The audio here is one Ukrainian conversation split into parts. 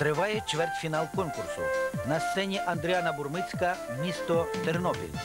Триває чвертьфінал конкурсу. На сцені Андріана Бурмицька, місто Тернопіль.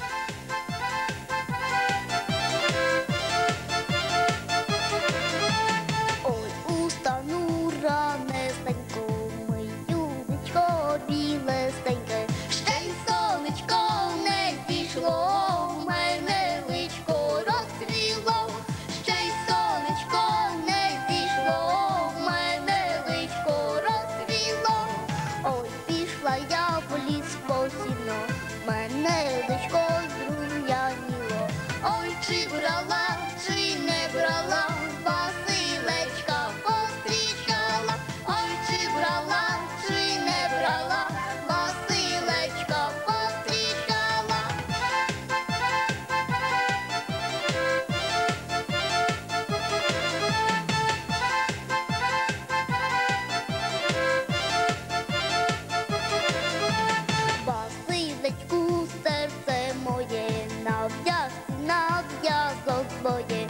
Oh yeah.